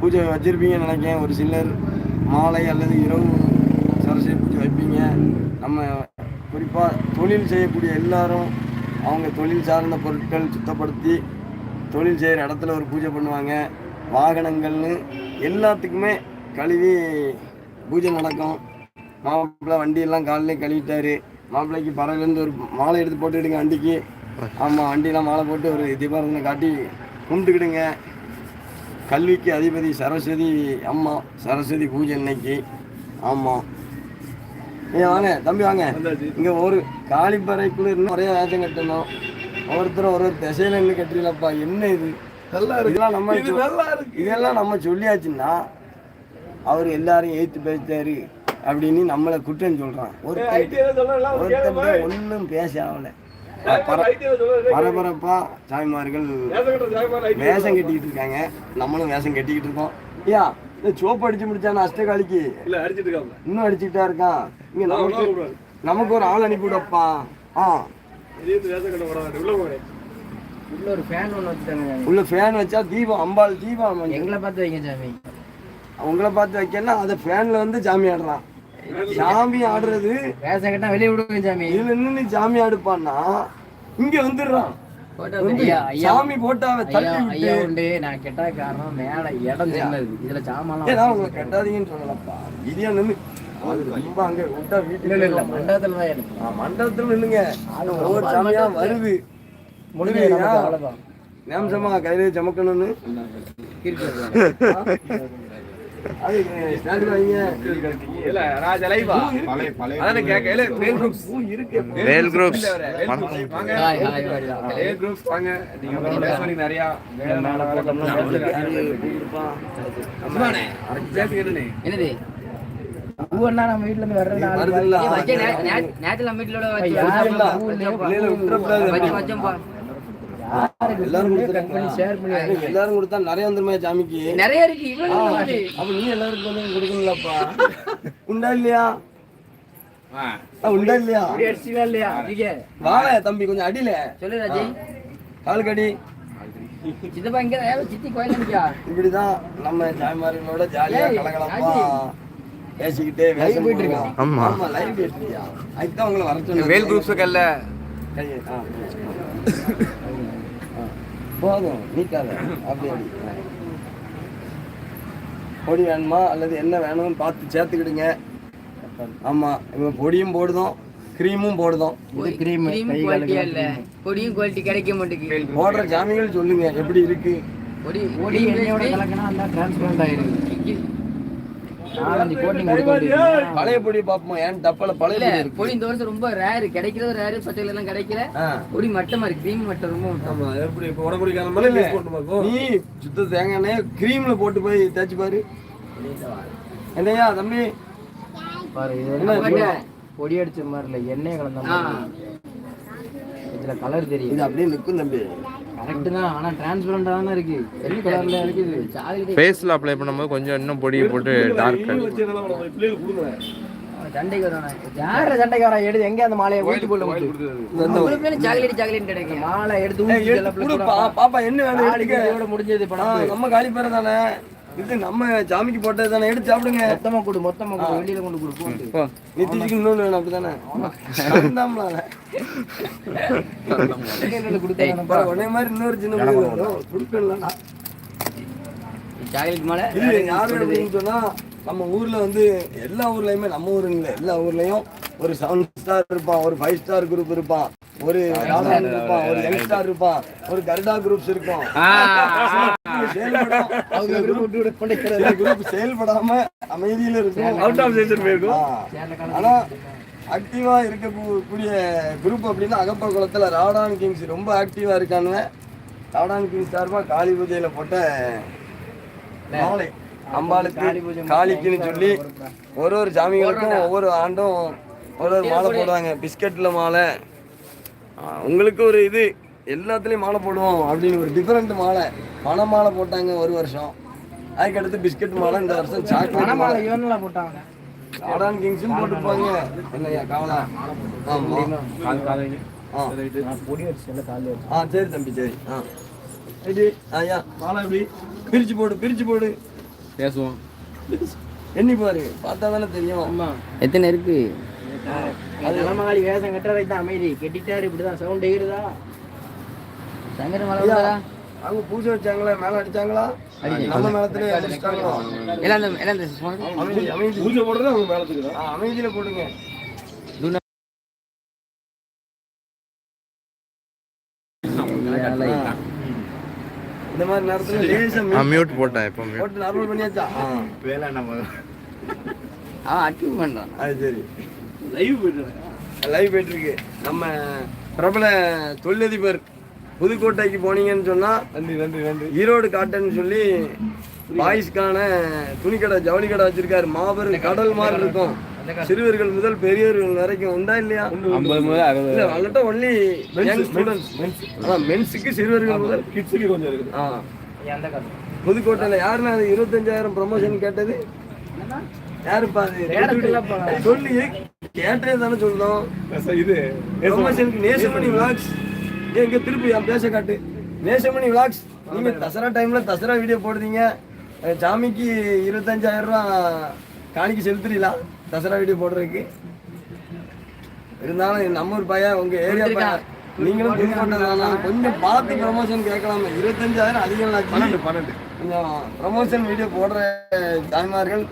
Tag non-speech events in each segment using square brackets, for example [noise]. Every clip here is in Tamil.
பூஜை வச்சுருப்பீங்கன்னு நினைக்கிறேன். ஒரு சிலர் மாலை அல்லது இரவு சரஸ்வதி பூஜை வைப்பீங்க. நம்ம குறிப்பாக தொழில் செய்யக்கூடிய எல்லாரும் அவங்க தொழில் சார்ந்த பொருட்கள் சுத்தப்படுத்தி தொழில் செய்கிற இடத்துல ஒரு பூஜை பண்ணுவாங்க. வாகனங்கள்னு எல்லாத்துக்குமே கழுவி பூஜை நடக்கும் மாப்பிள்ளை வண்டியெல்லாம் காலையிலே கழுவிட்டாரு. மாப்பிள்ளைக்கு பறவைலேருந்து ஒரு மாலை எடுத்து போட்டுக்கிடுங்க வண்டிக்கு. ஆமாம் வண்டியெலாம் மாலை போட்டு ஒரு தீபாரதனை காட்டி கும்பிட்டுக்கிடுங்க. கல்விக்கு அதிபதி சரஸ்வதி அம்மா சரஸ்வதி பூஜை இன்னைக்கு ஆமாம் ஏன் வாங்க தம்பி வாங்க. இங்கே ஒரு காளிப்பறைக்குள்ள இன்னும் நிறைய வேஷம் கட்டணும் ஒவ்வொருத்தரும் ஒரு ஒரு திசையில இருந்து கட்டுறீங்களப்பா? என்ன இது? நல்லா இதெல்லாம் நம்ம இது நல்லா இருக்கு. இதெல்லாம் நம்ம சொல்லியாச்சுன்னா அவர் எல்லாரையும் ஏத்து பேசிட்டாரு அப்படின்னு நம்மளை குற்றம் சொல்லலாம் ஒருத்தன் ஒன்றும் பேச ஆகல. பரபரப்பா சாய்மார்கள் வேஷம் கட்டிக்கிட்டு இருக்காங்க. நம்மளும் வேஷம் கட்டிக்கிட்டு இருக்கோம். ஐயா இந்த சோப்பு அடிச்சு முடிச்சான அஷ்டகாலிக்கு இல்ல அடிச்சிட்டு இருக்காங்க இன்னும் அடிச்சுக்கிட்டா இருக்கான் இங்க நமக்கு நமக்கு ஒரு ஆள் அனுப்பி விடப்பா. ஆ. உள்ள போறேன். உள்ள ஒரு ஃபேன் ஒன்று வச்சுட்டாங்க உள்ள ஃபேன் வச்சா தீபம் அம்பாள் தீபம். எங்களை பார்த்து வைங்க சாமி. உங்களை பார்த்து வைக்கன்னா அதை ஃபேன்ல வந்து சாமி ஆடுறான். சாமி ஆடுறது வேஷம் கட்டா வெளியே விடுங்க சாமி. இதுல நின்னு சாமி ஆடுப்பான்னா இங்க வந்துடுறான். சாமி. போட்டாவை தள்ளி விட்டு. ஐயா உண்டு. நான் கெட்டா காரணம் மேல இடம் சின்னது. இதுல சாமான் ஏன்னா உங்களை கட்டாதீங்கன்னு சொல்லலப்பா. அது ரொம்ப அங்க விட்டா இல்ல இல்ல இல்ல. வீட்டுல மண்டபத்துல தான் எனக்கு ஆ, மண்டபத்துல நில்லுங்க. ஒவ்வொரு சாமியா வருது. அவ்வளவுதான். நேம்சமா கையில சமக்கணும்னு? என்னது பூவெண்ணா நம்ம வீட்ல இருந்து வர்ற நாள் வருதுல்ல? நேத்துல நம்ம வீட்டுல வச்சு. வச்சோம்பா எல்லாரும் கொடுத்துருக்காங்க எல்லாரும் கொடுத்தா நிறைய வந்துருமே சாமிக்கு நிறைய இருக்கு. அப்ப நீ எல்லாருக்கும் வந்து கொடுக்கணும்லப்பா. உண்டா இல்லையா? உண்டா இல்லையா? இல்லையா? வாழ தம்பி கொஞ்சம் அடியில. சொல்லு ராஜி. கால் கடி சித்தப்பா இங்க சித்தி கோயில் இப்படிதான் நம்ம ஜாய்மார்களோட ஜாலியா கலகலப்பா. பேசிக்கிட்டே வேஷம் போயிட்டு போடுவோம். இருக்கா? ஆமா. ஆமா லைவ் பேசுறியா உங்களை வர சொன்னேன். வேல் ஆ, ஆ. போதும் நீக்காத. அப்படி. பொடி வேணுமா? அல்லது என்ன வேணும்னு பார்த்து சேர்த்துக்கிடுங்க. ஆமா இவங்க பொடியும் போடுதோம் க்ரீமும் போடுதோம். இது கிரீம் பொடியும் குவாலிட்டி கிடைக்க மாட்டேங்குது. போடுற ஜாமிகள் சொல்லுங்க எப்படி இருக்கு? பொடி பொடி எண்ணெயோட கலக்கினா அந்த டிரான்ஸ்பரண்ட் ஆயிருக்கு நாலஞ்சு கோட்டிங் கொடுக்க பழைய பொடி பார்ப்போம் ஏன் டப்பால பழைய பொடி இருக்கு? பொடி இந்த வருஷம் ரொம்ப ரேர் கிடைக்கிறது ரேர் பச்சைகள் எல்லாம் கிடைக்கல. பொடி மட்டமா இருக்கு கிரீம் மட்டும் ரொம்ப மட்டம் எப்படி இப்ப உடம்புடி நீ சுத்த தேங்காய் எண்ணெயை க்ரீம்ல போட்டு போய் தேய்ச்சி பாரு. என்னையா தம்பி? பாரு இது என்ன வந்து பொடி? அடிச்ச மாதிரி இல்ல எண்ணெய் கலந்த இதுல கலர் தெரியும் இது அப்படியே நிற்கும் தம்பி. கரெக்ட் தான். ஆனா டிரான்ஸ்பரண்டா தானே இருக்கு. எல்லோ கலர்ல இருக்குது. ஃபேஸில் அப்ளை பண்ணும்போது கொஞ்சம் இன்னும் பொடி போட்டு டார்க் சண்டைக்கு வரானே? யார சண்டைக்காரா எடுத்து எங்க அந்த மாலையை? ஊத்தி போல உங்களுக்கு சாக்லேட் சாக்லேட் கிடைக்கும். மாலை எடுத்து பாப்பா என்ன வேணும் முடிஞ்சது நம்ம காலி பேர தானே. இது நம்ம சாமிக்கு போட்டது தானே? எடுத்து சாப்பிடுங்க. மொத்தமா கொடு மொத்தமா கொடு. வெளியில கொண்டு கொடு போட்டு நித்திஷுக்கு இன்னொன்று வேணும் அப்படிதானே? உடனே மாதிரி இன்னொரு சின்ன வரும் கொடுக்கல சாக்லேட் மேல இது யாரு அப்படின்னு சொன்னா நம்ம ஊர்ல வந்து எல்லா ஊர்லயுமே நம்ம ஊருங்க இல்ல, எல்லா ஊர்லயும் ஒரு செவன் ஸ்டார் இருப்பான் ஒரு ஃபைவ் ஸ்டார் குரூப் இருப்பான் ஒரு ராடான் இருப்பான் ஒரு யங் ஸ்டார் இருப்பான் ஒரு கருடா குரூப்ஸ் இருக்கும். செயல்படாம செயல்படாம அமைதியில இருக்கும் அவுட் ஆஃப் போயிருக்கும். ஆனா ஆக்டிவா இருக்கக்கூடிய குரூப் அப்படின்னா அகப்ப குளத்துல ராடான் கிங்ஸ் ரொம்ப ஆக்டிவா இருக்கானுங்க. ராடான் கிங்ஸ் சார்பா காளி பூஜையில போட்ட மாலை. அம்பாளுக்கு காளிக்குன்னு சொல்லி ஒரு ஒரு சாமிகளுக்கும் ஒவ்வொரு ஆண்டும் ஒரு ஒரு மாலை போடுவாங்க பிஸ்கட்ல மாலை. உங்களுக்கு ஒரு இது எல்லாத்துலயும் மாலை போடுவோம் அப்படின்னு ஒரு டிஃபரெண்ட் மாலை. பனை மாலை போட்டாங்க ஒரு வருஷம். அதுக்கடுத்து பிஸ்கட் மாலை இந்த வருஷம் சாக்லேட் மாலை போட்டாங்க. ஆடான் கிங்ஸும் போட்டுப்பாங்க. என்னய்யா கவலை? ஆமா. ஆ. சரி தம்பி சரி. ஆ. ஐயா மாலை எப்படி? பிரிச்சு போடு பிரிச்சு போடு. பேசுவோம். எண்ணி பாரு பார்த்தா தானே தெரியும். ஆமா. எத்தனை இருக்கு? அது தலைமாளி வேஷம் கட்டுறதை தான் அமைதி. கெட்டிட்டாரு இப்படிதான் சவுண்ட் ஏறுதா சங்கர மலை? அவங்க பூஜை வச்சாங்களா? மேல அடிச்சாங்களா? நம்ம மேலத்துல அடிச்சிட்டாங்களோ? எல்லாம் அந்த எல்லாம் அமைதி பூஜை போடுறது அவங்க மேலத்துக்கு அமைதியில போடுங்க இந்த மாதிரி நேரத்துல லேசா நான் மியூட் போட்டேன் இப்போ மியூட் போட்டு நார்மல் பண்ணியாச்சா? ஆ, பண்றான் அது சரி. லைவ் போயிட்டு லைவ் போயிட்டு இருக்கு. நம்ம பிரபல தொழிலதிபர் புதுக்கோட்டைக்கு போனீங்கன்னு சொன்னா நன்றி நன்றி நன்றி. ஈரோடு காட்டன் சொல்லி பாய்ஸ்க்கான துணிக்கடை ஜவுளி கடை வச்சிருக்காரு. மாபெரும் கடல் மாதிரி இருக்கும். சிறுவர்கள் முதல் பெரியவர்கள் வரைக்கும் உண்டா இல்லையா? ஐம்பது முதல் அறுபது. இல்ல அவங்கள்ட்ட ஒன்லி மென்ஸுக்கு சிறுவர்கள் முதல் கிட்ஸுக்கு கொஞ்சம் இருக்குது. புதுக்கோட்டையில யாருன்னா அது இருபத்தஞ்சாயிரம் ப்ரமோஷன் கேட்டது? யாருப்பா அது. சொல்லி கேட்டே தானே சொல்றோம். பேச- இது ப்ரமோஷனுக்கு நேசமணி விளாக்ஸ் எங்க திருப்பி என் பேச காட்டு. நேசமணி விளாக்ஸ் நீங்க தசரா டைம்ல தசரா வீடியோ போடுறீங்க. சாமிக்கு இருபத்தஞ்சாயிரம் ரூபா காணிக்கு செலுத்துறீங்களா? தசரா வீடியோ போடுறதுக்கு இருந்தாலும் நம்ம ஊர் பையன் உங்க ஏரியா பையன். நீங்களும் புதுக்கோட்டை கொஞ்சம் பார்த்து ப்ரமோஷன் கேட்கலாமே இருபத்தஞ்சாயிரம் அதிகம் பன்னெண்டு. பன்னெண்டு. கொஞ்சம் ப்ரமோஷன் வீடியோ போடுற தாய்மார்கள்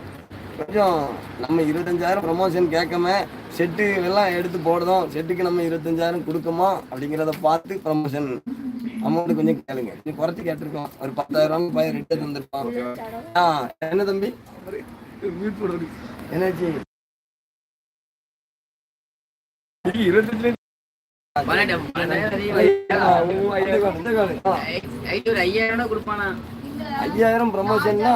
கொஞ்சம் நம்ம இருபத்தஞ்சாயிரம் ப்ரமோஷன் கேட்காம செட்டு எல்லாம் எடுத்து போடுறோம். செட்டுக்கு நம்ம இருபத்தஞ்சாயிரம் கொடுக்கோமா அப்படிங்கிறத பார்த்து ப்ரமோஷன் அமௌண்ட் கொஞ்சம் கேளுங்க. கொஞ்சம் குறைச்சி கேட்டிருக்கோம். ஒரு பத்தாயிரம் பையன் ரிட்டர்ன் வந்திருப்பான் ஆ என்ன தம்பி? மீட் ஐ- ஐநூறு ஐயாயிரம் கொடுப்பானா ஐயாயிரம் ப்ரமோஷன்னா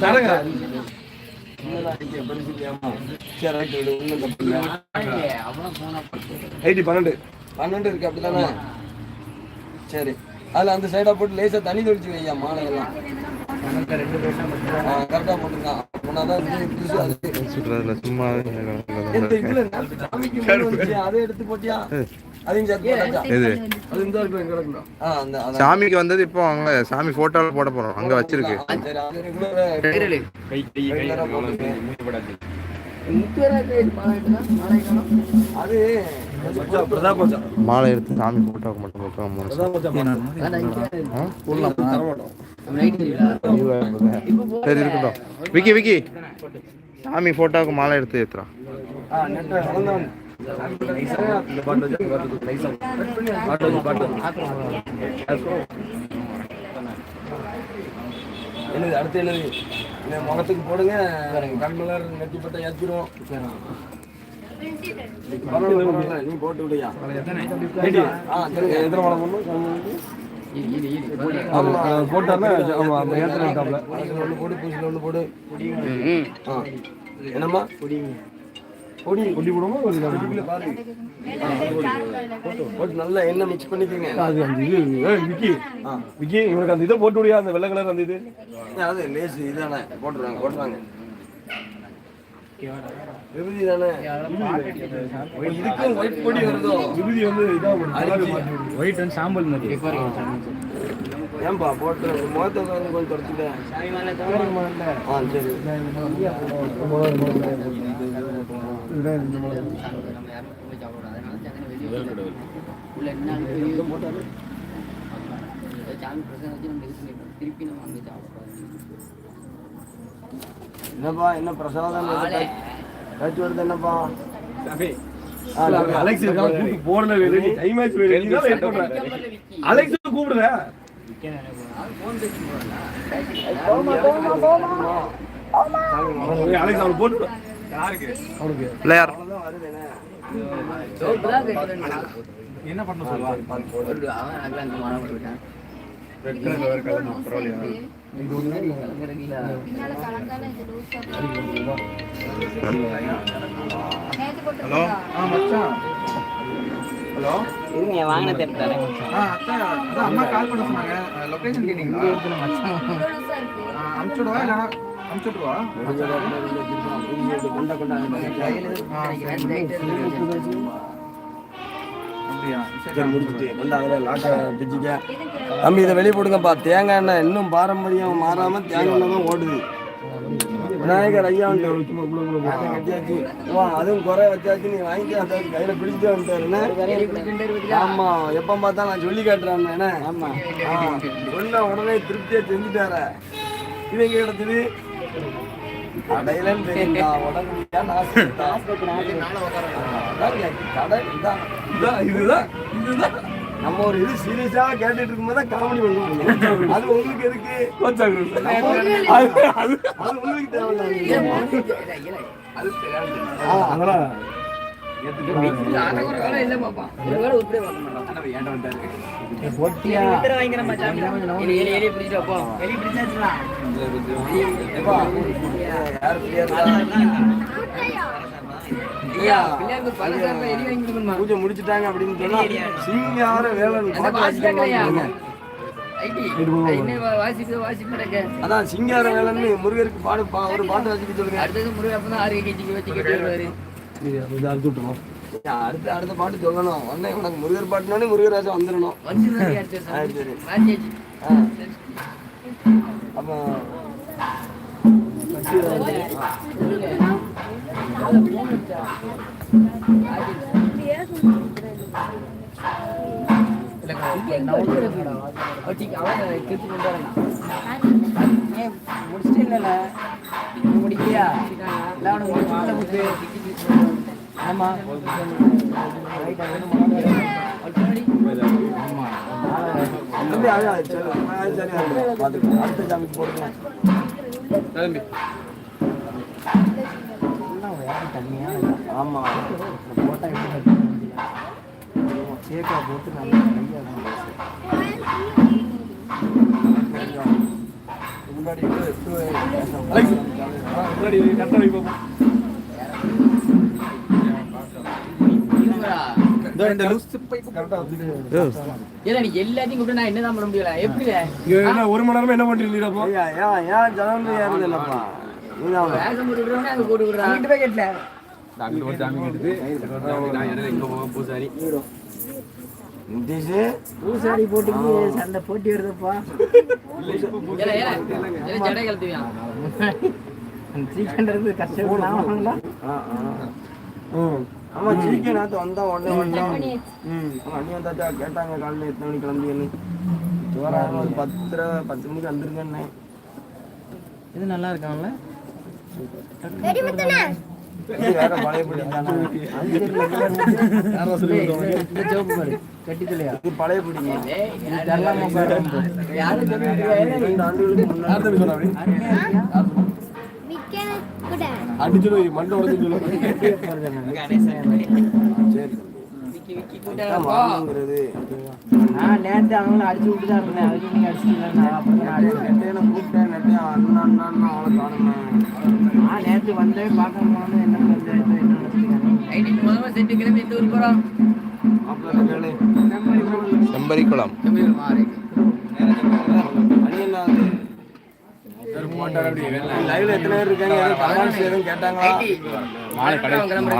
தரங்க பன்னெண்டு இருக்கு அப்படிதானே? சரி. அதுல அந்த சைடா போட்டு லேசா தண்ணி தெளிச்சு வையா ரெண்டு பேரும் கரெக்டா போட்டுருக்கான் சும்மா சாமிக்கு வந்தது இப்போ அங்க சாமி போட்டோல போட போறோம். அங்க வச்சிருக்கு. மாலை எடுத்து சாமி போட்டோக்கு மாட்டோம் சரி இருக்கட்டும். விக்கி விக்கி. சாமி போட்டோவுக்கு மாலை எடுத்து ஏத்துறா. என்னது அடுத்து எழுது இந்த முகத்துக்கு போடுங்க. கண்மலர் நெத்தி பட்டை ஏற்றிடுவோம் நீ போட்டு விடுயா ஆ சரிங்க எத்தனை? ஆமா, அது போட்டாருன்னா அந்த ஒண்ணு போடு பூசில ஒண்ணு போடு. என்னம்மா? குட்டி போடுவோமா, ஒரு போட்டு நல்லா எண்ணெய் மிக்ஸ் பண்ணிக்கோங்க அது அந்த இது விக்கி ஆ விக்கி இவனுக்கு அந்த இதை போட்டு விடியா அந்த வெள்ளை கலர் அந்த இது அது லேஸ் இதானே போட்டுருவாங்க போட்டுருவாங்க விபூதி தானே இதுக்கும் ஒயிட் பொடி வருதோ விபூதி வந்து இதாக அரிசி. ஒயிட் அண்ட் சாம்பல் மாதிரி ஏன்பா போட்டு முகத்தை கொஞ்சம் தொடச்சுட்டேன் ஆ சரி என்னப்பா என்ன பிரசாதம் கட்சி வருது என்னப்பா? அலெக்ஸ் போடல டைம் ஆச்சு. அலெக்ஸ் கூப்பிடுற. அலெக்ஸ் அவனை போட்டு. அவனுக்கு வருதுண்ணே. என்ன பண்ண சொல்லுவா? ஹலோ? இருங்க வாங்கின தேர்த்தாரு அம்மா கால் பண்ண சொன்னாங்க. லொகேஷன் கேட்டீங்களா? லூஸா இருக்கு அனுப்பிச்சுடுவா இல்லைனா லாட்டை பிச்சுக்க தம்பி இதை வெளியே போடுங்கப்பா தேங்காய் எண்ணெய் இன்னும் பாரம்பரியம் மாறாம தேங்காய் எண்ணெய் தான் ஓடுது. விநாயகர் ஐயா வந்து வா அதுவும் குறை வச்சாச்சு. நீ வாங்கிட்டு அதை கையில பிடிச்சிட்டு வந்துட்டாருன்னு ஆமா எப்ப பார்த்தா நான் சொல்லி காட்டுறேன் என்ன? ஆமா சொன்ன உடனே திருப்தியா செஞ்சுட்டார. இவங்க இடத்துல கடையிலன்னு தான். அதாங்க, கடை இதான். இதான் இதுதான் இதுதான். நம்ம ஒரு இது சீரியஸா கேட்டுட்டு இருக்கும்போது தான் காமெடி பண்ணுவோம் அது உங்களுக்கு அது அது உங்களுக்கு தேவையில்ல. அதெல்லாம் பூஜை முடிச்சிட்டாங்க அப்படின்னு சொன்னா சிங்கார வேலன் பாட்டு வாசிக்கிறாங்க. அதான் சிங்கார வேலன்னு முருகருக்கு பாடு ஒரு பாட்டு வாசிக்க சொல்லுங்க அடுத்தது முருகன் அப்பதான் ஆறு கட்சிக்கு வச்சு கட்டி வருவாரு இது அறுத்து விட்டுருவோம் ஐயா, அடுத்த அடுத்த பாட்டு சொல்லணும். உடனே உனக்கு முருகர் பாட்டுனோடனே முருகராஜா வந்துடணும். அடுத்த சரி. அப்போ முடிச்சிட்டு இல்லைல்ல முடிக்கலையா? இல்லை அவனுக்கு ஆமாம் அடுத்த சாமிக்கு தம்பி எப்படி கட்ட போட்டு முன்னாடி முன்னாடி கரெக்டாக இந்த லூஸ் பைப் நீ எல்லாத்தையும் கூப்பிட்டு நான் என்னதான் பண்ண முடியல எப்படி என்ன ஒரு மணி நேரமா என்ன பண்ணிட்டு அப்போ? ஐயா, ஏன் ஏன் ஜனங்க ஏறுது இல்லப்பா? வேகம் போட்டு விடுறவனே அங்க போட்டு விடுறான் டாக்டர் ஒரு ஜாமீன் எடுத்து நான் இடையில எங்க போவேன் பூசாரி. பூசாரி போட்டுக்கு சண்டை போட்டி வருதுப்பா. ஜடை சீக்கிரம் கஷ்டப்படலாம் ஆ, ஆ. ஆமா சீக்கிரம் நேத்து வந்தா உடனே வந்தான் அண்ணி வந்தாச்சா கேட்டாங்க காலையில எத்தனை மணிக்கு கிளம்பின்னு தோராயிரம் ஒரு பத்தரை பத்து மணிக்கு வந்திருக்கேன்னு இது நல்லா இருக்கான்ல இது வேற பாரு கட்டிக்கலையா இது தரலாமா பாரு யாரும் சொல்லிட்டு ரெண்டு ஆண்டுகளுக்கு முன்னாடி யார் தம்பி சொன்னா அப்படி அடிச்சிடும் மண்டை நான் நேத்து அவங்கள அடிச்சு விட்டு தான் இருந்தேன். அதுக்கு நீங்க அடிச்சிட்டீங்க அப்புறம் நான் கூப்பிட்டேன். நெட்டையா அண்ணா அண்ணா அவளை காணுமே. நான் நேத்து வந்தே பார்க்க போனது என்ன பஞ்சாயத்து என்ன நடத்திருக்காங்க ஐடி முதல்ல செட்டு கிளம்பி எந்த ஊருக்கு போறோம்? செம்பரிக்குளம் அணியண்ணா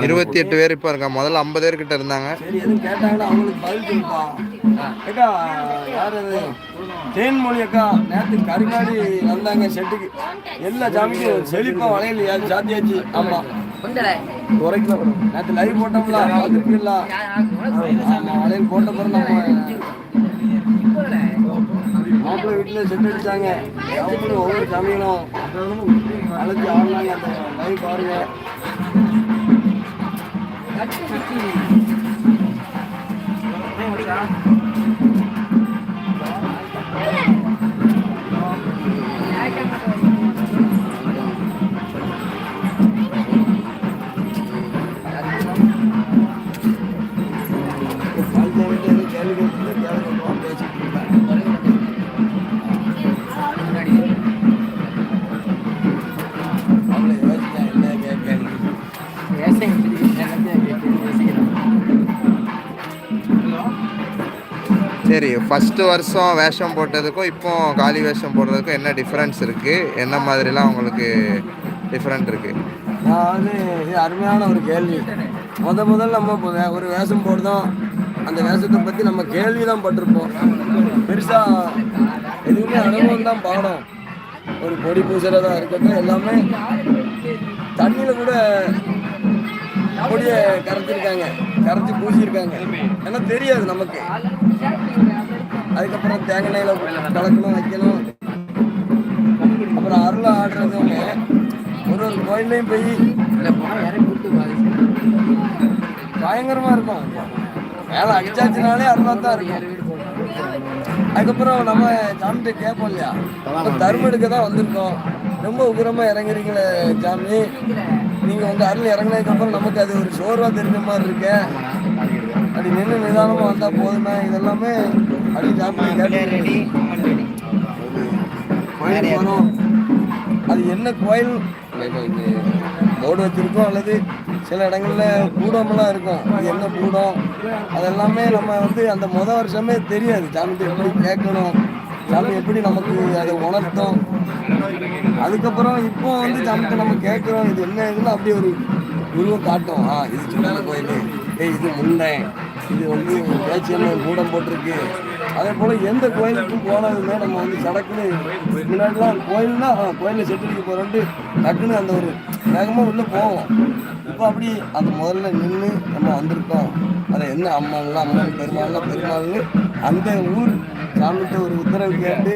இருபத்தி எட்டு பேர் இப்போ இருக்கா முதல்ல ஐம்பது பேர் கிட்ட இருந்தாங்க யார் தேன்மொழி அக்கா நேற்று கருங்காடி வந்தாங்க செட்டுக்கு எல்லா சாமிக்கும் செழிப்பா வளையலையா சாத்தியாச்சு ஆமா குறைக்கல நேற்று லைவ் போட்டோம்ல ஆமா வளையல் போட்ட பிறகு நம்ம மாப்பிள்ளை வீட்டில் செட் அடித்தாங்க அவங்களும் ஒவ்வொரு சமையலும். அழைச்சி ஆடினாங்க அந்த லைவ் பாருங்க. சரி ஃபஸ்ட்டு வருஷம் வேஷம் போட்டதுக்கும் இப்போ காலி வேஷம் போடுறதுக்கும் என்ன டிஃப்ரென்ஸ் இருக்குது என்ன மாதிரிலாம் உங்களுக்கு டிஃப்ரெண்ட் இருக்குது நான் வந்து இது அருமையான ஒரு கேள்வி. முத முதல்ல நம்ம இப்போ வே- ஒரு வேஷம் போடுறோம். அந்த வேஷத்தை பற்றி நம்ம கேள்வி தான் பட்டிருப்போம். பெருசாக எதுவுமே அனுபவம் தான் பாடம். ஒரு பொடி பூசுறதா இருக்கட்டும் எல்லாமே தண்ணியில் கூட பொடியை கரைச்சிருக்காங்க. கரைச்சி பூசியிருக்காங்க. ஏன்னா தெரியாது நமக்கு. அதுக்கப்புறம் தேங்காய் எண்ணெயில் கலக்கணும் வைக்கணும். அப்புறம் அருளை ஆடுறதும் ஒரு ஒரு கோயிலையும் போய் இல்லை போனால் இறக்கி விட்டு பாருங்க. பயங்கரமா இருக்கும். வேலை அடிச்சாச்சுனாலே அருளா தான் இருக்கும். அதுக்கப்புறம் நம்ம சாமிகிட்ட கேட்போம் இல்லையா? தர்மம் எடுக்க தான் வந்திருக்கோம். ரொம்ப உக்கிரமா இறங்குறீங்களே சாமி. நீங்க வந்து அருள் இறங்குனதுக்கு அப்புறம் நமக்கு அது ஒரு சோர்வா தெரிஞ்ச மாதிரி இருக்கு. அப்படி நின்று நிதானமா வந்தா போதுமே இதெல்லாமே அப்படி கோயிலுக்கு வரோம். அது என்ன கோயில்? போர்டு வச்சிருக்கோம் அல்லது சில இடங்கள்ல கூடமெல்லாம் இருக்கும். அது என்ன கூடம்? அதெல்லாமே நம்ம வந்து அந்த முத வருஷமே தெரியாது. சாமிகிட்ட எப்படி கேட்கணும்? சாமி எப்படி நமக்கு அதை உணர்த்தும்? அதுக்கப்புறம் இப்போ வந்து நமக்கு நம்ம கேட்குறோம் இது என்ன இதுன்னு அப்படி ஒரு உருவம் காட்டும் ஆ இது சின்ன கோயில் ஏய் இது முண்டை இது வந்து பேச்சியம்மன் கூடம் போட்டிருக்கு. அதே போல் எந்த கோயிலுக்கும் போனதுமே நம்ம வந்து சடக்குன்னு முன்னாடிலாம் கோயில்னா ஆ, கோயிலில் செட்டிலுக்கு போகிறோன்ட்டு டக்குன்னு அந்த ஒரு வேகமாக உள்ளே போவோம். இப்போ அப்படி அந்த முதல்ல நின்று நம்ம வந்திருக்கோம். அதை என்ன அம்மாலாம் அம்மன் பெருமாள்லாம் பெருமாள்னு அந்த ஊர் சாமிகிட்ட ஒரு உத்தரவு கேட்டு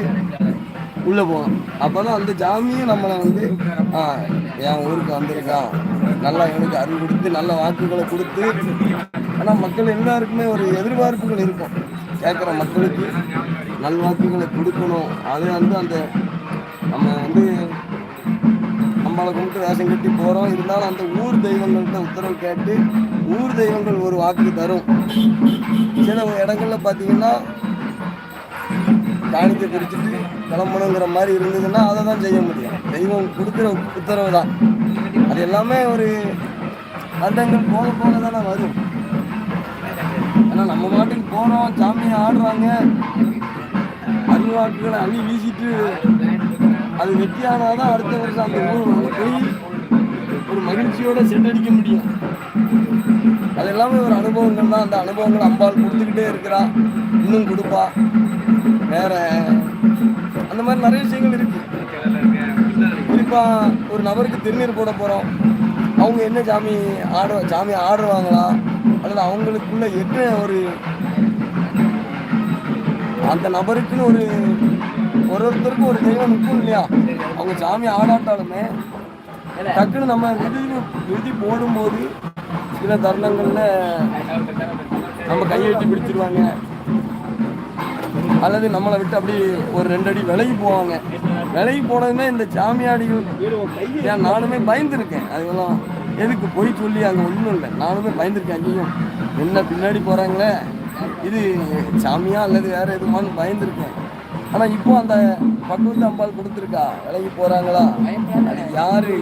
உள்ளே போகணும் அப்போ தான் அந்த ஜாமியும் நம்மளை வந்து ஆ என் ஊருக்கு வந்திருக்கான் நல்லா எனக்கு அருள் கொடுத்து நல்ல வாக்குகளை கொடுத்து. ஆனால் மக்கள் எல்லாருக்குமே ஒரு எதிர்பார்ப்புகள் இருக்கும். கேட்குற மக்களுக்கு நல்வாக்குகளை கொடுக்கணும். அது வந்து அந்த நம்ம வந்து நம்மளை கும்பிட்டு வேஷம் கட்டி போகிறோம் இருந்தாலும் அந்த ஊர் தெய்வங்கள்கிட்ட உத்தரவு கேட்டு ஊர் தெய்வங்கள் ஒரு வாக்கு தரும். சில இடங்கள்ல பார்த்தீங்கன்னா காணிக்கை பிரிச்சுட்டு கிளம்பணுங்கிற மாதிரி இருந்ததுன்னா அதை தான் செய்ய முடியும். தெய்வம் கொடுக்குற உத்தரவு தான். அது எல்லாமே ஒரு வருடங்கள் போக போக தானே வரும். ஏன்னா நம்ம பாட்டுக்கு போகிறோம் சாமியை ஆடுறாங்க. அருள் அள்ளி வீசிட்டு அது வெற்றியானால் தான் அடுத்த வருஷம் அந்த ஊர் போய் ஒரு மகிழ்ச்சியோட சென்றடிக்க முடியும். அது எல்லாமே ஒரு அனுபவங்கள் தான் அந்த அனுபவங்கள் அம்பாள் கொடுத்துக்கிட்டே இருக்கிறா. இன்னும் கொடுப்பா. வேற அந்த மாதிரி நிறைய விஷயங்கள் இருக்கு. குறிப்பா ஒரு நபருக்கு திருநீர் போட போறோம். அவங்க என்ன சாமி ஆடு சாமி ஆடுவாங்களா? அல்லது அவங்களுக்குள்ள என்ன ஒரு அந்த நபருக்குன்னு ஒரு ஒரு ஒருத்தருக்கும் ஒரு தெய்வம் நிற்கும் இல்லையா? அவங்க சாமி ஆடாட்டாலுமே டக்குன்னு நம்ம விதி விதி போடும்போது சில தருணங்களில் நம்ம கையெட்டி பிடிச்சிருவாங்க. அல்லது நம்மளை விட்டு அப்படி ஒரு ரெண்டு அடி விலகி போவாங்க. விலகி போனதுமே இந்த சாமியாடிகள் ஏன் நானுமே பயந்துருக்கேன். அதுக்கெல்லாம் எதுக்கு போய் சொல்லி அங்கே ஒன்றும் இல்லை. நானுமே பயந்துருக்கேன். அங்கேயும் என்ன பின்னாடி போகிறாங்களே இது சாமியா அல்லது வேறு எதுமான்னு பயந்துருக்கேன். ஆனால் இப்போ அந்த பக்குவத்தை அம்பாள் கொடுத்துருக்கா. விலகி போகிறாங்களா அது யாரு?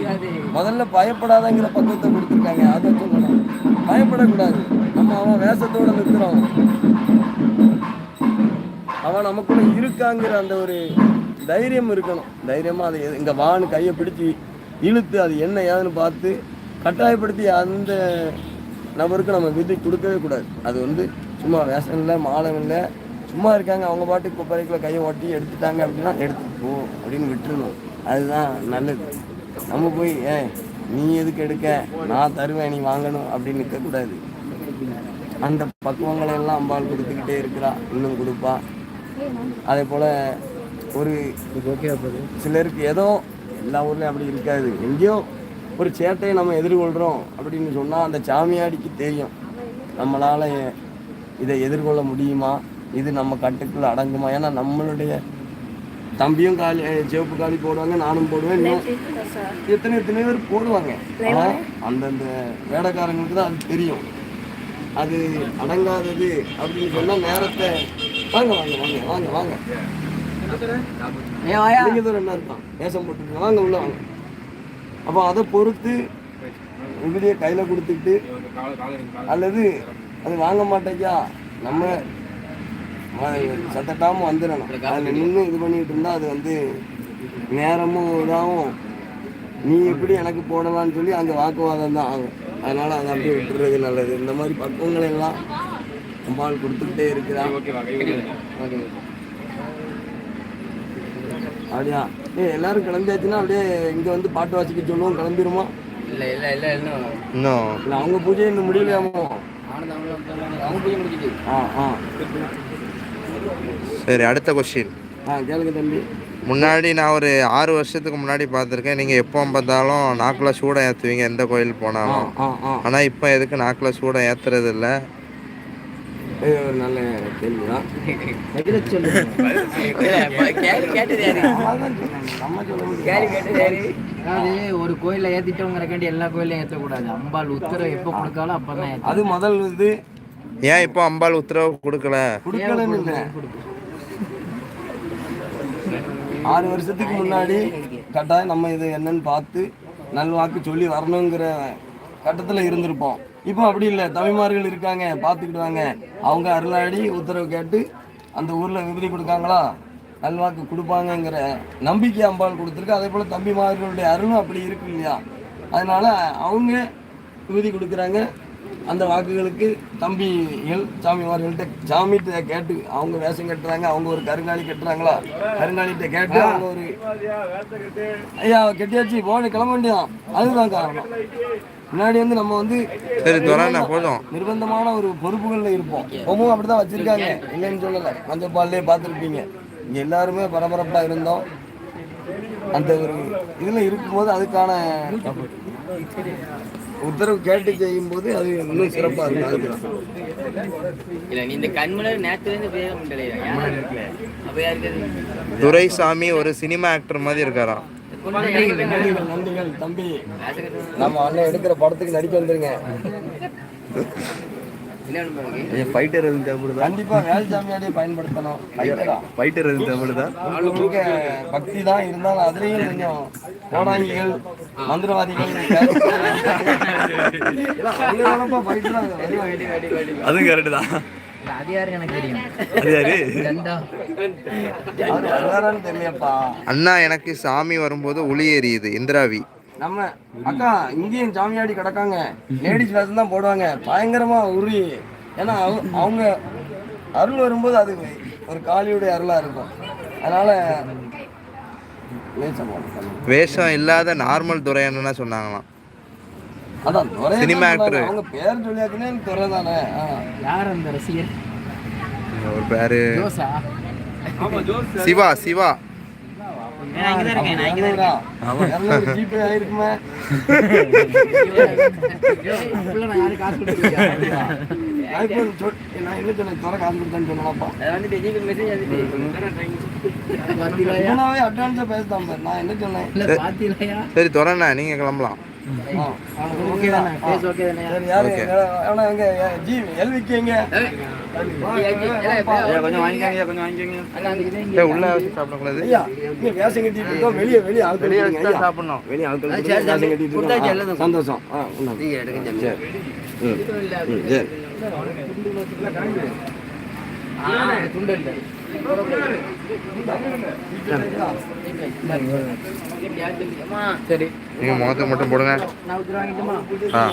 முதல்ல பயப்படாதங்கிற பக்குவத்தை கொடுத்துருக்காங்க. அதை சொல்லணும். பயப்படக்கூடாது. நம்ம அவன் வேஷத்தோடு நிற்கிறோம். அவன் நமக்குள்ள இருக்காங்கிற அந்த ஒரு தைரியம் இருக்கணும். தைரியமாக அதை இங்கே வான்னு கையை பிடிச்சி இழுத்து அது என்ன ஏதுன்னு பார்த்து கட்டாயப்படுத்தி அந்த நபருக்கு நம்ம விதி கொடுக்கவே கூடாது. அது வந்து சும்மா வேஷம் இல்லை மாலம் இல்லை. சும்மா இருக்காங்க அவங்க பாட்டுக்கு கொப்பரைக்கில் கையை ஒட்டி எடுத்துட்டாங்க அப்படின்னா எடுத்துட்டு போ அப்படின்னு விட்டுருணும் அதுதான் நல்லது. நம்ம போய் ஏ நீ எதுக்கு எடுக்க? நான் தருவேன் நீ வாங்கணும் அப்படின்னு நிற்கக்கூடாது அந்த பக்குவங்களை எல்லாம் அம்பாள் கொடுத்துக்கிட்டே இருக்கிறா. இன்னும் கொடுப்பா. அதே போல் ஒரு சிலருக்கு ஏதோ எல்லா ஊர்லேயும் அப்படி இருக்காது. எங்கேயோ ஒரு சேட்டையை நம்ம எதிர்கொள்கிறோம் அப்படின்னு சொன்னால் அந்த சாமியாடிக்கு தெரியும். நம்மளால் இதை எதிர்கொள்ள முடியுமா? இது நம்ம கட்டுக்குள்ளே அடங்குமா? ஏன்னா நம்மளுடைய தம்பியும் காலி சிவப்பு காலி போடுவாங்க நானும் போடுவேன். இன்னும் எத்தனை எத்தனை பேர் போடுவாங்க. ஆனால் அந்தந்த வேடக்காரங்களுக்கு தான் அது தெரியும். அது அடங்காதது அப்படின்னு சொன்னால் நேரத்தை வாங்க வாங்க வாங்க வாங்க வாங்க. நீங்க தான் ரெண்டா இருக்கான் வேஷம் போட்டுருங்க வாங்க உள்ள வாங்க. அப்போ அதை பொறுத்து உங்களுடைய கையில கொடுத்துக்கிட்டு அல்லது அது வாங்க மாட்டேங்கா நம்ம சத்தட்டாம வந்துடணும். அதில் நின்று இது பண்ணிட்டு இருந்தா அது வந்து நேரமும் இதாகும் நீ எப்படி எனக்கு போடலாம்னு சொல்லி அங்கே வாக்குவாதம் தான் ஆகும். அதனால அதை அப்படியே விட்டுறது நல்லது. இந்த மாதிரி பக்குவங்களை எல்லாம் அம்பாள் கொடுத்துக்கிட்டே இருக்கிறான். அப்படியா? ஏய் எல்லாரும் கிளம்பியாச்சுன்னா அப்படியே இங்க வந்து பாட்டு வாசிக்க சொல்லுவோம் கிளம்பிருமா இல்லை இல்லை இல்லை இன்னும். இன்னும்? இல்ல அவங்க பூஜை இன்னும் முடியலையாமோ அவங்க பூஜை முடிச்சிட்டு ஆ ஆ. சரி அடுத்த கொஸ்டின் ஆ கேளுங்க தம்பி. முன்னாடி நான் ஒரு ஆறு வருஷத்துக்கு முன்னாடி பார்த்துருக்கேன். நீங்கள் எப்போ பார்த்தாலும் நாக்கில் சூடம் ஏற்றுவீங்க எந்த கோயில் போனாலும். ஆ ஆ ஆனால் இப்போ எதுக்கு நாக்கில் சூடம் ஏற்றுறது இல்லை இது ஒரு நல்ல கேள்வி யாரு அதாவது ஒரு கோயில்ல ஏத்திட்டோங்கிறக்காண்டி எல்லா கோயிலையும் ஏத்தக்கூடாது. அம்பாள் உத்தரவு எப்போ கொடுக்காலும் அப்பதான் ஏத்தணும். அது முதல் இது. ஏன் இப்போ அம்பாள் உத்தரவு கொடுக்கல? கொடுக்கலன்னு இல்லை. ஆறு வருஷத்துக்கு முன்னாடி கட்டாயம் நம்ம இது என்னன்னு பார்த்து நல்வாக்கு சொல்லி வரணுங்கிற கட்டத்தில் இருந்திருப்போம். இப்போ அப்படி இல்லை. தமிழ்மார்கள் இருக்காங்க பார்த்துக்கிடுவாங்க. அவங்க அருளாடி உத்தரவு கேட்டு அந்த ஊரில் விபதி கொடுக்காங்களா? நல்வாக்கு கொடுப்பாங்கங்கிற நம்பிக்கை அம்பாள் கொடுத்துருக்கு. அதே போல் தம்பிமார்களுடைய அருளும் அப்படி இருக்கு இல்லையா? அதனால அவங்க விபதி கொடுக்குறாங்க. அந்த வாக்குகளுக்கு தம்பிகள் சாமிமார்கள்ட்ட சாமிகிட்ட கேட்டு அவங்க வேஷம் கட்டுறாங்க. அவங்க ஒரு கருங்காலி கட்டுறாங்களா? கருங்காலிகிட்ட கேட்டு அவங்க ஒரு ஐயா கெட்டியாச்சு போன கிளம்ப வேண்டியதான் அதுதான் காரணம். முன்னாடி வந்து நம்ம வந்து சரி துறண்ணா போதும். நிர்பந்தமான ஒரு பொறுப்புகளில் இருப்போம். இப்பவும் அப்படிதான் வச்சிருக்காங்க. இல்லைன்னு சொல்லலை. மஞ்சள் பால்லே பார்த்துருப்பீங்க. இங்க எல்லாருமே பரபரப்பாக இருந்தோம். அந்த ஒரு இதில் இருக்கும்போது அதுக்கான உத்தரவு கேட்டு செய்யும்போது அது இன்னும் சிறப்பாக இருக்கும். அதுக்கு இல்லை இந்த கண்மலர் துரைசாமி ஒரு சினிமா ஆக்டர் மாதிரி இருக்காராம். நன்றிகள் தம்பி நம்ம அண்ணன் எடுக்கிற படத்துக்கு நடிக்க வந்துருங்க என்ன பண்ணுறாங்க ஃபைட்டர் எதுவும் தேவைப்படுதா கண்டிப்பா வேல்சாமியாடியை பயன்படுத்தணும் ஃபைட்டரா. ஃபைட்டர் எதுவும் தேவைப்படுதா முழுக்க பக்தி தான் இருந்தாலும் அதுலயும் கொஞ்சம் கோடாங்கிகள் மந்திரவாதிகள் அதுவும் கரெக்டு தான் அண்ணா எனக்கு சாமி வரும்போது ஒளி எரியுது இந்திராவி. நம்ம அக்கா இங்கேயும் சாமியாடி கிடக்காங்க. லேடிஸ் வேஷம் தான் போடுவாங்க. பயங்கரமா உரி ஏன்னா அவங்க- அவங்க அருள் வரும்போது அது ஒரு காளியுடைய அருளா இருக்கும். அதனால. வேஷம் இல்லாத நார்மல் துரை அண்ணனா சொன்னாங்களாம். அதான் துரை actor. சொன்னாங்க. அவங்க பேர் தானே. ஆ. யார் அந்த ரசிகர்? ஒரு பேரு ஜோசா. சிவா சிவா. சரி. துறண்ணா நீங்க கிளம்பலாம். ஆ. ஓகே தானே ஓகே எங்க கொஞ்சம் கொஞ்சம் வாங்கிக்கோங்க உள்ள சாப்பிடக்கூடாது வெளியே வெளியே வெளியே சாப்பிடணும் வெளியே ஆ, சரி, சந்தோஷம் சரி ம் சரி துண்டு இல்லை சரி. நீங்க முகத்துக்கு மட்டும் போடுங்க. ஆ.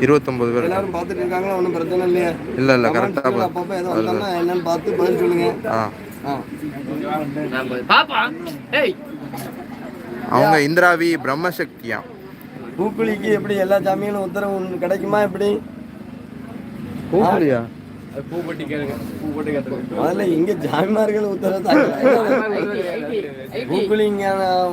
இருபத்தொன்பது பேர் எல்லாரும் பார்த்துட்டு இருக்காங்களா? ஒன்றும் பிரச்சனை இல்லையா. இல்ல இல்ல Comment கரெக்டா கீழே அப்பப்போ ஏதோ வந்தாங்கன்னா என்னன்னு பார்த்து பதில் சொல்லுங்க. ஆ. ஆ. நான் போய் பாப்பா. ஏய். அவங்க இந்திராவி பிரம்மசக்தியா? பூக்குழிக்கு எப்படி எல்லா சாமிகளும் உத்தரவு கிடைக்குமா எப்படி? பூக்குழியா? முதல்ல இங்க ஜாமிமார்கள் உத்தரவு தாங்க. பூக்குழிங்க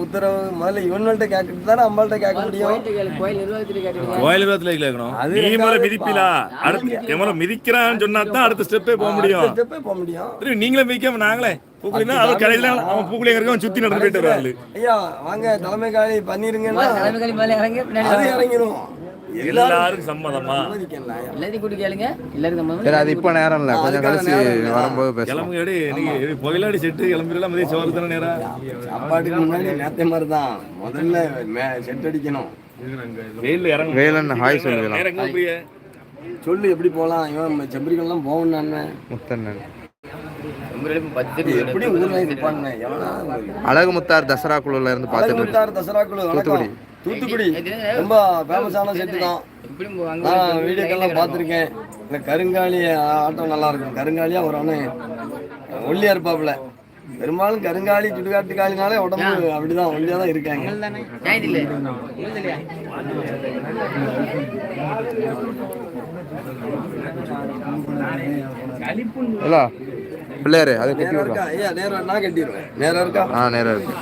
உத்தரவு முதல்ல இவன்கிட்ட கேட்கறது தானே அம்பாள்கிட்ட கேட்க முடியும்? கோயில் நிர்வாகத்தில் கேட்டீங்க கோயில் விதத்துல கேட்கணும் அது ரெண்டாவது மிதிப்பிலா. அடுத்து எவ்வளவு மிதிக்கிறான்னு சொன்னா தான் அடுத்த ஸ்டெப்பே போக முடியும். ஏ போக முடியும். நீங்களே மிதிக்காம நாங்களே பூக்குலினா அவன் கடையில அவன் பூக்குலி இருக்கவன் சுத்தி நடந்து போயிட்டு வராரு ஐயா வாங்க தலைமை காலி பண்ணிருங்கன்னா தலைமைக்காலி மேலே இறங்க பின்னாடி அது இறங்கிரும் எல்லாருக்கும் சம்மதமா? அனுமதிக்கலாம் ஐயா. எல்லாத்தையும் கூட்டி கேளுங்க. எல்லாரும் நம்ம சரி அது இப்போ நேரம் இல்லை. கொஞ்சம் கழிச்சு வரும்போது பேசலாம். கிளம்புங்க எடி நீங்க புயலாடி செட்டு கிளம்பிடலாம் மதியம் சோறு தானே நேரா? சாப்பாட்டுக்கு முன்னாடி நேத்த மாதிரி தான் முதல்ல செட் அடிக்கணும். வெயில்ல இறங்க வேலன் ஹாய் சொல்லுவலாம் நேரம் பிரிய சொல்லு எப்படி போகலாம் இவன் செம்பரிகள்லாம் போகணும் நான் முத்தண்ணன். அழகு முத்தார் தசரா குழுல இருந்து பார்த்துட்டு இருக்கேன் தூத்துக்குடி. ரொம்ப ஃபேமஸான செட்டு தான். நான் வீடியோக்கெல்லாம் பார்த்துருக்கேன். இந்த கருங்காலி ஆட்டம் நல்லா இருக்கும். கருங்காலியா ஒரு அண்ணன் ஒல்லியா இருப்பாப்புல. பெரும்பாலும் கருங்காலி சுடுகாட்டு காலினாலே உடம்பு அப்படிதான். ஒல்லியா தான் இருக்காங்க. இல்ல? பிள்ளையாரு அது கட்டி நேரம் இருக்கா? நேரம் இருக்கா? ஆ நேரம் இருக்கு.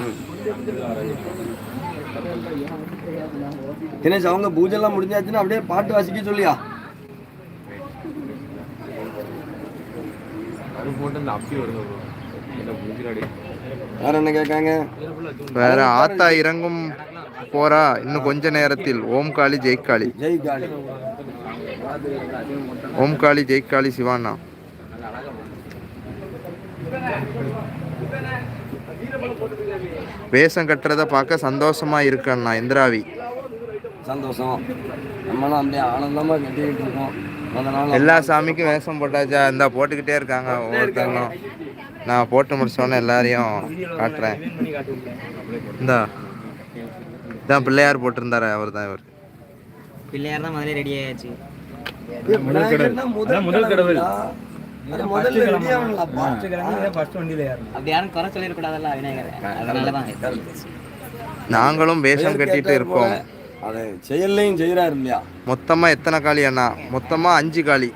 தினேஷ் அவங்க பூஜை எல்லாம் முடிஞ்சாச்சுன்னா அப்படியே பாட்டு வாசிக்க சொல்லியா? வேற என்ன கேட்காங்க? வேற ஆத்தா இறங்கும் போறா இன்னும் கொஞ்ச நேரத்தில். ஓம் காளி ஜெய்காளி ஜெய் காளி. ஓம் காளி ஜெய்காளி சிவானா வேஷம் கட்டுறத பார்க்க சந்தோஷமா இருக்கண்ணா இந்திராவி. சந்தோஷம். நம்மளாம் அப்படியே ஆனந்தமா கட்டிக்கிட்டு இருக்கோம். அதனால எல்லா சாமிக்கும் வேஷம் போட்டாச்சா? இந்த போட்டுக்கிட்டே இருக்காங்க ஒவ்வொருத்தங்களும் நான் போட்டு முடிச்சோன்னே எல்லாரையும் காட்டுறேன். இந்தா. இதான் பிள்ளையார் போட்டிருந்தாரு அவர் தான் இவர். பிள்ளையார் தான் முதல்ல ரெடி ஆயாச்சு. முதல் கடவுள். நாங்களும் வேஷம் கட்டிட்டு இருக்கோம். அதை செயல்லையும் செய்யறாரு இல்லையா? மொத்தமா எத்தனை காளி அண்ணா? மொத்தமா அஞ்சு காளி.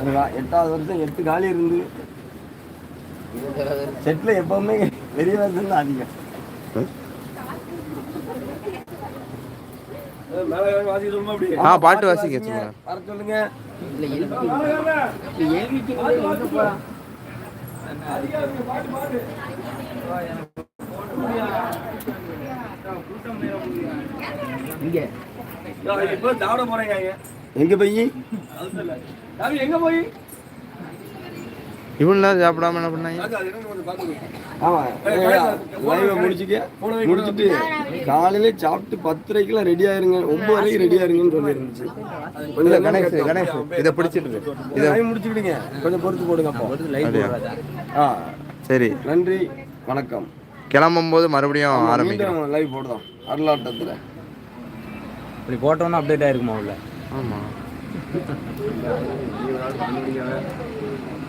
ஒரு கா- எட்டாவது வருஷம் எட்டு காலி இருந்து. செட்ல எப்பவுமே பெரிய வருஷம் தான் அதிகம். ஆ பாட்டு வாசிக்க சொல்லுங்க. சொல்லுங்க எங்க இங்க எங்க போய்? இவனா சாப்பிடாம என்ன பண்ணாங்க? ஆமா லைவை முடிச்சுக்க முடிச்சுட்டு காலையில சாப்பிட்டு பத்தரைக்கெல்லாம் ரெடி ஆயிருங்க. ஒன்பது வரைக்கும் ரெடி ஆயிருங்கன்னு சொல்லி இருந்துச்சு கொஞ்சம் கணேஷ் கணேஷ் இதை பிடிச்சிட்டு. இதை லைவ் முடிச்சுக்கிடுங்க. கொஞ்சம் பொறுத்து போடுங்க அப்போ? ஆ. சரி. நன்றி வணக்கம். கிளம்பும் போது மறுபடியும் ஆரம்பிக்கிறோம். லைவ் போடுறோம். அருளாட்டத்துல இப்படி போட்டோன்னா அப்டேட் ஆயிருக்குமா உள்ள? ஆமா. [laughs]